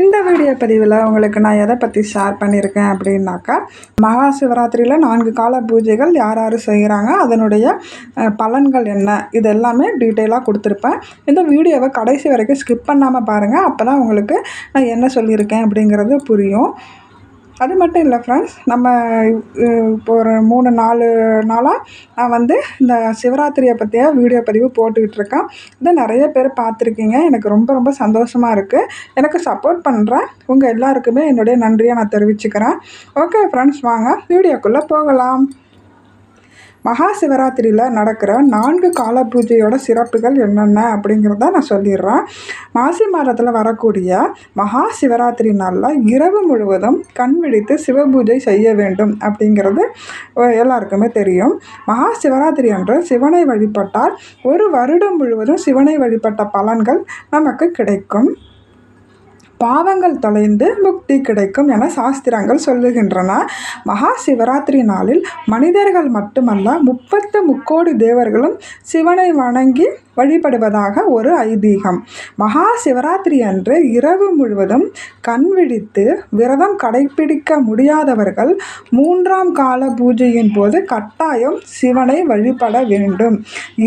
இந்த வீடியோ பதிவில் உங்களுக்கு நான் எதை பற்றி ஷேர் பண்ணியிருக்கேன் அப்படின்னாக்கா மகா சிவராத்திரியில் நான்கு கால பூஜைகள் யார் யார் செய்கிறாங்க அதனுடைய பலன்கள் என்ன இது எல்லாமே டீட்டெயிலாக கொடுத்துருப்பேன். இந்த வீடியோவை கடைசி வரைக்கும் ஸ்கிப் பண்ணாமல் பாருங்கள் அப்போ தான் உங்களுக்கு நான் என்ன சொல்லியிருக்கேன் அப்படிங்கிறது புரியும். அது மட்டும் இல்லை ஃப்ரெண்ட்ஸ் நம்ம இப்போ ஒரு மூணு நாலு நாளாக நான் வந்து இந்த சிவராத்திரியை பற்றிய வீடியோ பதிவு போட்டுக்கிட்டு இருக்கேன். இதை நிறைய பேர் பார்த்துருக்கீங்க. எனக்கு ரொம்ப ரொம்ப சந்தோஷமாக இருக்குது எனக்கு சப்போர்ட் பண்ணுறேன் உங்கள் எல்லாருக்குமே என்னுடைய நன்றியை நான் தெரிவிச்சுக்கிறேன். ஓகே ஃப்ரெண்ட்ஸ் வாங்க. வீடியோக்குள்ளே போகலாம். மகா சிவராத்திரியில் நடக்கிற நான்கு கால பூஜையோட சிறப்புகள் என்னென்ன அப்படிங்கிறத நான் சொல்லிடுறேன். மாசி மாதத்தில் வரக்கூடிய மகா சிவராத்திரி நாளில் இரவு முழுவதும் கண் விழித்து சிவபூஜை செய்ய வேண்டும் அப்படிங்கிறது எல்லாருக்குமே தெரியும். மகா சிவராத்திரி அன்று சிவனை வழிபட்டால் ஒரு வருடம் முழுவதும் சிவனை வழிபட்ட பலன்கள் நமக்கு கிடைக்கும். பாவங்கள் தொலைந்து முக்தி கிடைக்கும் என சாஸ்திரங்கள் சொல்லுகின்றன. மகா சிவராத்திரி நாளில் மனிதர்கள் மட்டுமல்ல முப்பத்து முக்கோடி தேவர்களும் சிவனை வணங்கி வழிபடுவதாக ஒரு ஐதீகம். மகா சிவராத்திரி அன்று இரவு முழுவதும் கண் விழித்து விரதம் கடைபிடிக்க முடியாதவர்கள் மூன்றாம் கால பூஜையின் போது கட்டாயம் சிவனை வழிபட வேண்டும்.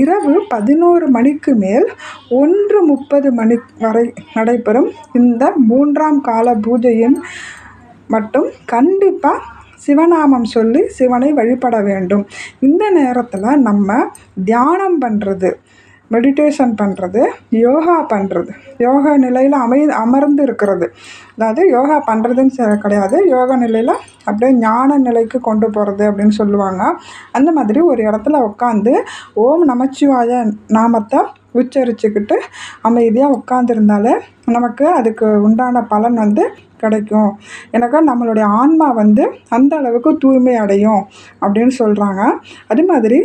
இரவு பதினோரு மணிக்கு மேல் ஒன்று முப்பது மணி வரை நடைபெறும் இந்த மூன்றாம் கால பூஜையின் மட்டும் கண்டிப்பாக சிவநாமம் சொல்லி சிவனை வழிபட வேண்டும். இந்த நேரத்தில் நம்ம தியானம் பண்ணுறது மெடிடேஷன் பண்ணுறது யோகா பண்ணுறது யோகா நிலையில் அமை அமர்ந்து இருக்கிறது. அதாவது யோகா பண்ணுறதுன்னு கிடையாது. யோகா நிலையில் அப்படியே ஞான நிலைக்கு கொண்டு போகிறது அப்படின்னு சொல்லுவாங்க. அந்த மாதிரி ஒரு இடத்துல உட்காந்து ஓம் நமச்சிவாய நாமத்தை உச்சரிச்சுக்கிட்டு அமைதியாக உட்காந்துருந்தாலே நமக்கு அதுக்கு உண்டான பலன் வந்து கிடைக்கும். எனக்கு நம்மளுடைய ஆன்மா வந்து அந்த அளவுக்கு தூய்மை அடையும் அப்படின்னு சொல்கிறாங்க அது மாதிரி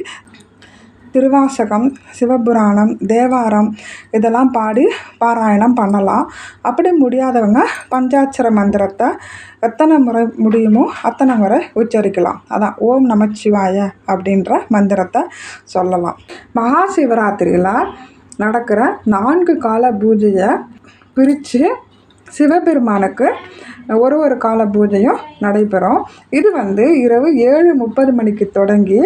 திருவாசகம் சிவபுராணம் தேவாரம் இதெல்லாம் பாடி பாராயணம் பண்ணலாம். அப்படி முடியாதவங்க பஞ்சாட்சர மந்திரத்தை எத்தனை முறை முடியுமோ அத்தனை முறை உச்சரிக்கலாம். அதான் ஓம் நமச்சிவாய அப்படின்ற மந்திரத்தை சொல்லலாம். மகா சிவராத்திரியில் நடக்கிற நான்கு கால பூஜையை பிரித்து சிவபெருமானுக்கு ஒரு ஒரு கால பூஜையும் நடைபெறும். இது வந்து இரவு ஏழு முப்பது மணிக்கு தொடங்கி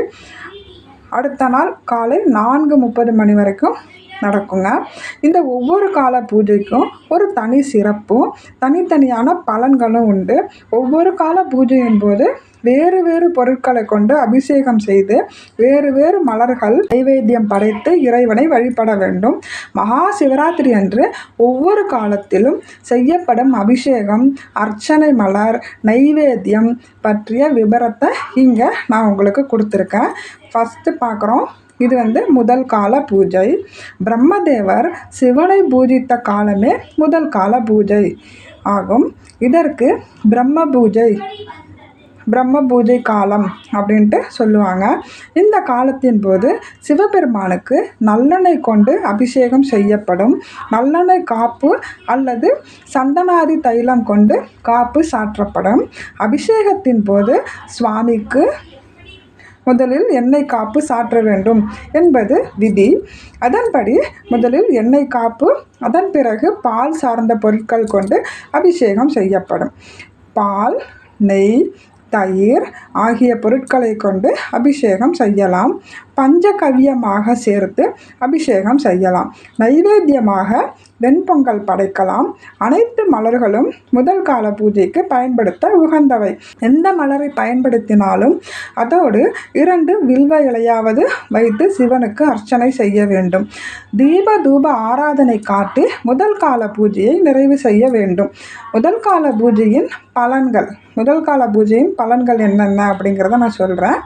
அடுத்த நாள் காலை நான்கு முப்பது மணி வரைக்கும் நடக்குங்க. இந்த ஒவ்வொரு கால பூஜைக்கும் ஒரு தனி சிறப்பும் தனித்தனியான பலன்களும் உண்டு. ஒவ்வொரு கால பூஜையின் போது வேறு வேறு பொருட்களை கொண்டு அபிஷேகம் செய்து வேறு வேறு மலர்கள் நைவேத்தியம் படைத்து இறைவனை வழிபட வேண்டும். மகா சிவராத்திரி அன்று ஒவ்வொரு காலத்திலும் செய்யப்படும் அபிஷேகம் அர்ச்சனை மலர் நைவேத்தியம் பற்றிய விபரத்தை இங்கே நான் உங்களுக்கு கொடுத்துருக்கேன். ஃபஸ்ட்டு பார்க்குறோம். இது வந்து முதல் கால பூஜை. பிரம்மதேவர் சிவனை பூஜித்த காலமே முதல் கால பூஜை ஆகும். இதற்கு பிரம்ம பூஜை. பிரம்ம பூஜை காலம் அப்படின்ட்டு சொல்லுவாங்க. இந்த காலத்தின் போது சிவபெருமானுக்கு நல்லெண்ணெய் கொண்டு அபிஷேகம் செய்யப்படும். நல்லெண்ணெய் காப்பு அல்லது சந்தனாதி தைலம் கொண்டு காப்பு சாற்றப்படும். அபிஷேகத்தின் போது சுவாமிக்கு முதலில் எண்ணெய் காப்பு சாற்ற வேண்டும் என்பது விதி. அதன்படி முதலில் எண்ணெய் காப்பு அதன் பிறகு பால் சார்ந்த பொருட்கள் கொண்டு அபிஷேகம் செய்யப்படும். பால் நெய் தயிர் ஆகிய பொருட்களை கொண்டு அபிஷேகம் செய்யலாம். பஞ்சகவ்யமாக சேர்த்து அபிஷேகம் செய்யலாம். நைவேத்தியமாக வெண்பொங்கல் படைக்கலாம். அனைத்து மலர்களும் முதல் கால பூஜைக்கு பயன்படுத்த உகந்தவை. எந்த மலரை பயன்படுத்தினாலும் அதோடு இரண்டு வில்வ இலையாவது வைத்து சிவனுக்கு அர்ச்சனை செய்ய வேண்டும். தீப தூப ஆராதனை காட்டி முதல் கால பூஜையை நிறைவு செய்ய வேண்டும். முதல் கால பூஜையின் பலன்கள். முதல் கால பூஜையின் பலன்கள் என்னென்ன அப்படிங்கிறத நான் சொல்கிறேன்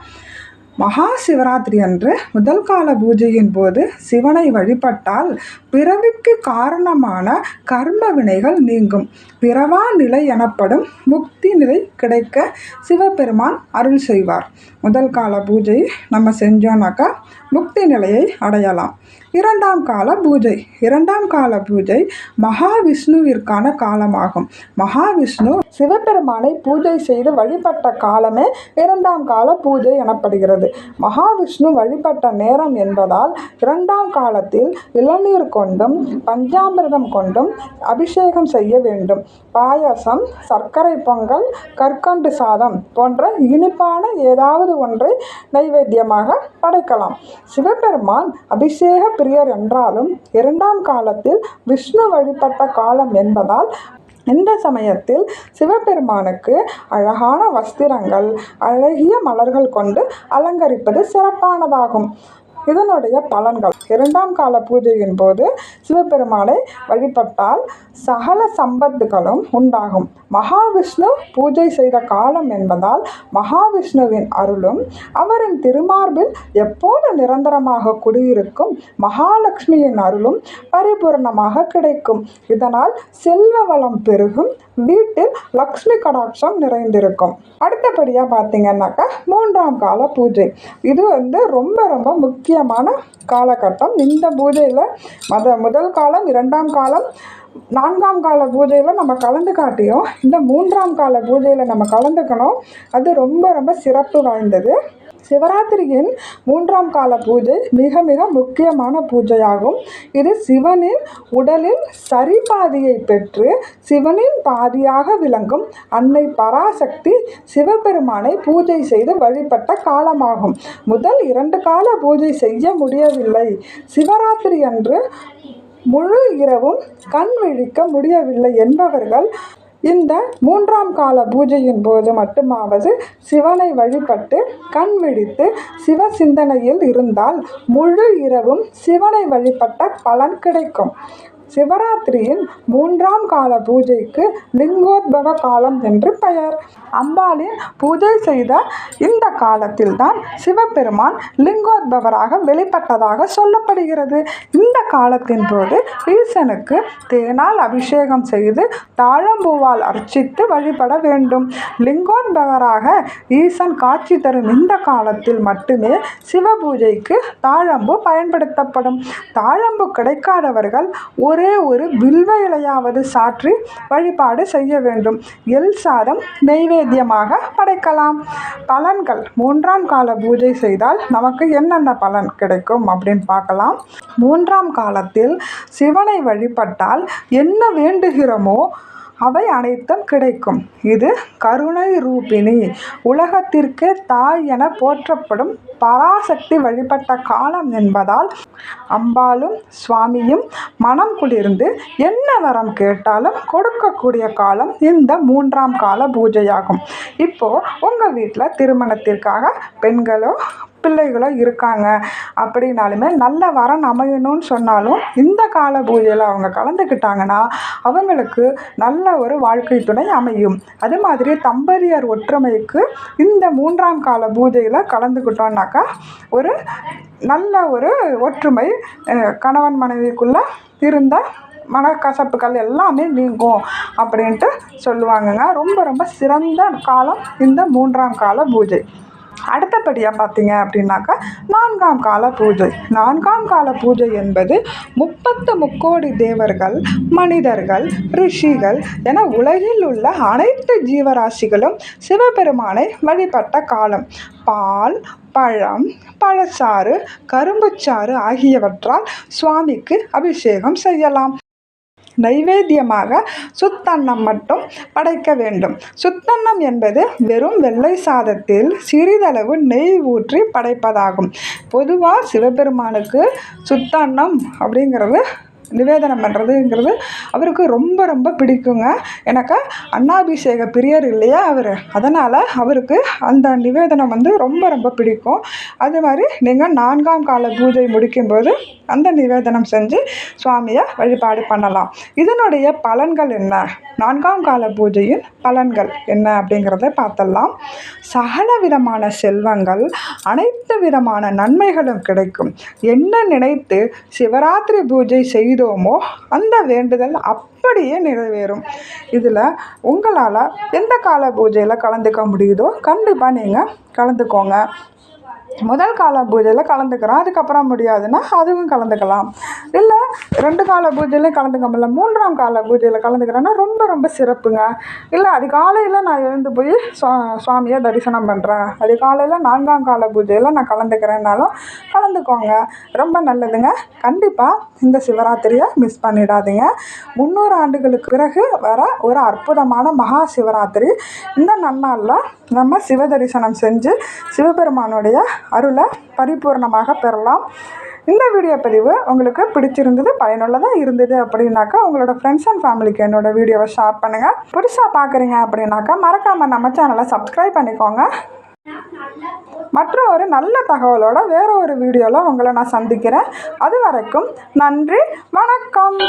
மகா சிவராத்திரி அன்று முதல் கால பூஜையின் போது சிவனை வழிபட்டால் பிறவிக்கு காரணமான கர்ம வினைகள் நீங்கும். பிறவா நிலை எனப்படும் முக்தி நிலை கிடைக்க சிவபெருமான் அருள் செய்வார். முதல் கால பூஜை நம்ம செஞ்சோம்னாக்கா முக்தி நிலையை அடையலாம். இரண்டாம் கால பூஜை. இரண்டாம் கால பூஜை மகாவிஷ்ணுவிற்கான காலமாகும். மகாவிஷ்ணு சிவபெருமானை பூஜை செய்து வழிபட்ட காலமே இரண்டாம் கால பூஜை எனப்படுகிறது. மகாவிஷ்ணு வழிபட்ட நேரம் என்பதால் இரண்டாம் காலத்தில் இளநீர் கொண்டும் பஞ்சாமிர்தம் கொண்டும் அபிஷேகம் செய்ய வேண்டும். பாயாசம் சர்க்கரை பொங்கல் கற்கண்டு சாதம் போன்ற இனிப்பான ஏதாவது ஒன்றை நைவேத்தியமாக படைக்கலாம். சிவபெருமான் அபிஷேக பிரியர் என்றாலும் இரண்டாம் காலத்தில் விஷ்ணு வழிபட்ட காலம் என்பதால் இந்த சமயத்தில் சிவபெருமானுக்கு அழகான வஸ்திரங்கள் அழகிய மலர்கள் கொண்டு அலங்கரிப்பது சிறப்பானதாகும். இதனுடைய பலன்கள். இரண்டாம் கால பூஜையின் போது சிவபெருமானை வழிபட்டால் சகல சம்பத்துகளும் உண்டாகும். மகாவிஷ்ணு பூஜை செய்த காலம் என்பதால் மகாவிஷ்ணுவின் அருளும் அவரின் திருமார்பில் எப்போது நிரந்தரமாக குடியிருக்கும் மகாலட்சுமியின் அருளும் பரிபூர்ணமாக கிடைக்கும். இதனால் செல்வ வளம் பெருகும். வீட்டில் லக்ஷ்மி கடாட்சம் நிறைந்திருக்கும். அடுத்தபடியாக பார்த்தீங்கன்னாக்கா மூன்றாம் கால பூஜை. இது வந்து ரொம்ப ரொம்ப முக்கியமான காலகட்டம். இந்த பூஜையில் மத முதல் காலம் இரண்டாம் காலம் நான்காம் கால பூஜையில் நம்ம கலந்து காட்டியும் இந்த மூன்றாம் கால பூஜையில் நம்ம கலந்துக்கணும். அது ரொம்ப ரொம்ப சிறப்பு வாய்ந்தது. சிவராத்திரியின் மூன்றாம் கால பூஜை மிக மிக முக்கியமான பூஜையாகும். இது சிவனின் உடலில் சரிபாதியை பெற்று சிவனின் பாதியாக விளங்கும். அன்னை பராசக்தி சிவபெருமானை பூஜை செய்து வழிபட்ட காலமாகும். முதல் இரண்டு கால பூஜை செய்ய முடியவில்லை. சிவராத்திரி அன்று முழு இரவும் கண் விழிக்க முடியவில்லை என்பவர்கள் இந்த மூன்றாம் கால பூஜையின் போது மட்டுமாவது சிவனை வழிபட்டு கண் விழித்து சிவ சிந்தனையில் இருந்தால் முழு இரவும் சிவனை வழிபட்ட பலன் கிடைக்கும். சிவராத்திரியின் மூன்றாம் கால பூஜைக்கு லிங்கோத்பவ காலம் என்று பெயர். அம்பாளின் பூஜை செய்த இந்த காலத்தில்தான் சிவபெருமான் லிங்கோத்பவராக வெளிப்பட்டதாக சொல்லப்படுகிறது. இந்த காலத்தின் போது ஈசனுக்கு தேனால் அபிஷேகம் செய்து தாழம்பூவால் அர்ச்சித்து வழிபட வேண்டும். லிங்கோத்பவராக ஈசன் காட்சி தரும் இந்த காலத்தில் மட்டுமே சிவ பூஜைக்கு தாழம்பு பயன்படுத்தப்படும். தாழம்பு கிடைக்காதவர்கள் ஒரு ஒரே ஒரு வில்வ இலையாவது சாற்றி வழிபாடு செய்ய வேண்டும். எல் சாதம் நெய்வேத்தியமாக படைக்கலாம். பலன்கள் மூன்றாம் கால பூஜை செய்தால் நமக்கு என்னென்ன பலன் கிடைக்கும் அப்படின்னு பார்க்கலாம். மூன்றாம் காலத்தில் சிவனை வழிபட்டால் என்ன வேண்டுகிறோமோ அவை அனைத்தும் கிடைக்கும். இது கருணை ரூபிணி. உலகத்திற்கே தாய் என போற்றப்படும் பராசக்தி வழிபட்ட காலம் என்பதால் அம்பாளும் சுவாமியும் மனம் குளிர்ந்து என்ன வரம் கேட்டாலும் கொடுக்கக்கூடிய காலம் இந்த மூன்றாம் கால பூஜையாகும். இப்போ உங்கள் வீட்டில் திருமணத்திற்காக பெண்களோ பிள்ளைகளோ இருக்காங்க. அப்படின்னாலுமே நல்ல வரன் அமையணும்னு சொன்னாலும் இந்த கால பூஜையில் அவங்க கலந்துக்கிட்டாங்கன்னா அவங்களுக்கு நல்ல ஒரு வாழ்க்கை துணை அமையும். அது மாதிரி தம்பதியர் ஒற்றுமைக்கு இந்த மூன்றாம் கால பூஜையில் கலந்துக்கிட்டோம்னாக்கா ஒரு நல்ல ஒரு ஒற்றுமை கணவன் மனைவிக்குள்ளே இருந்த மனக்கசப்புகள் எல்லாமே நீங்கும் அப்படின்ட்டு சொல்லுவாங்கங்க. ரொம்ப ரொம்ப சிறந்த காலம் இந்த மூன்றாம் கால பூஜை. அடுத்தபடியாக பார்த்தீங்க அப்படின்னாக்கா நான்காம் கால பூஜை. நான்காம் கால பூஜை என்பது முப்பத்து முக்கோடி தேவர்கள் மனிதர்கள் ரிஷிகள் என உலகில் உள்ள அனைத்து ஜீவராசிகளும் சிவபெருமானை வழிபட்ட காலம். பால் பழம் பழச்சாறு கரும்புச்சாறு ஆகியவற்றால் சுவாமிக்கு அபிஷேகம் செய்யலாம். நைவேத்தியமாக சுத்தன்னம் மட்டும் படைக்க வேண்டும். சுத்தன்னம் என்பது வெறும் வெள்ளை சாதத்தில் சிறிதளவு நெய் ஊற்றி படைப்பதாகும். பொதுவாக சிவபெருமானுக்கு சுத்தன்னம் அப்படிங்கிறது நிவேதனம் பண்ணுறதுங்கிறது அவருக்கு ரொம்ப ரொம்ப பிடிக்குங்க. எனக்கு அண்ணாபிஷேக பிரியர் இல்லையா அவர்? அதனால் அவருக்கு அந்த நிவேதனம் வந்து ரொம்ப ரொம்ப பிடிக்கும். அது மாதிரி நீங்கள் நான்காம் கால பூஜை முடிக்கும்போது அந்த நிவேதனம் செஞ்சு சுவாமியை வழிபாடு பண்ணலாம். இதனுடைய பலன்கள் என்ன? நான்காம் கால பூஜையின் பலன்கள் என்ன அப்படிங்கிறத பார்த்தலாம் சகல விதமான செல்வங்கள் அனைத்து விதமான நன்மைகளும் கிடைக்கும். என்ன நினைத்து சிவராத்திரி பூஜை செய்து செய்தோமோ அந்த வேண்டுதல் அப்படியே நிறைவேறும். இதில் உங்களால் எந்த கால பூஜையில் கலந்துக்க முடியுதோ கண்டிப்பாக நீங்கள் கலந்துக்கோங்க. முதல் கால பூஜையில் கலந்துக்கிறோம். அதுக்கப்புறம் முடியாதுன்னா அதுவும் கலந்துக்கலாம். இல்லை ரெண்டு கால பூஜையிலையும் கலந்துக்க முடியல. மூன்றாம் கால பூஜையில் கலந்துக்கிறேன்னா ரொம்ப ரொம்ப சிறப்புங்க. இல்லை அது காலையில் நான் எழுந்து போய் சுவா சுவாமியை தரிசனம் பண்ணுறேன் அது காலையில் நான்காம் கால பூஜையில் நான் கலந்துக்கிறேன்னாலும் கலந்துக்கோங்க. ரொம்ப நல்லதுங்க. கண்டிப்பாக இந்த சிவராத்திரியை மிஸ் பண்ணிடாதீங்க. முந்நூறு ஆண்டுகளுக்கு பிறகு வர ஒரு அற்புதமான மகா சிவராத்திரி. இந்த நன்னாளில் நம்ம சிவ தரிசனம் செஞ்சு சிவபெருமானுடைய அருளை பரிபூர்ணமாக பெறலாம். இந்த வீடியோ பதிவு உங்களுக்கு பிடிச்சிருந்தது பயனுள்ளதாக இருந்தது அப்படின்னாக்கா உங்களோட ஃப்ரெண்ட்ஸ் அண்ட் ஃபேமிலிக்கு என்னோட வீடியோவை ஷேர் பண்ணுங்கள் புதுசாக பார்க்குறீங்க அப்படின்னாக்கா மறக்காமல் நம்ம சேனலை சப்ஸ்கிரைப் பண்ணிக்கோங்க. மற்றும் ஒரு நல்ல தகவலோட வேற ஒரு வீடியோவில் உங்களை நான் சந்திக்கிறேன். அது வரைக்கும் நன்றி வணக்கம்.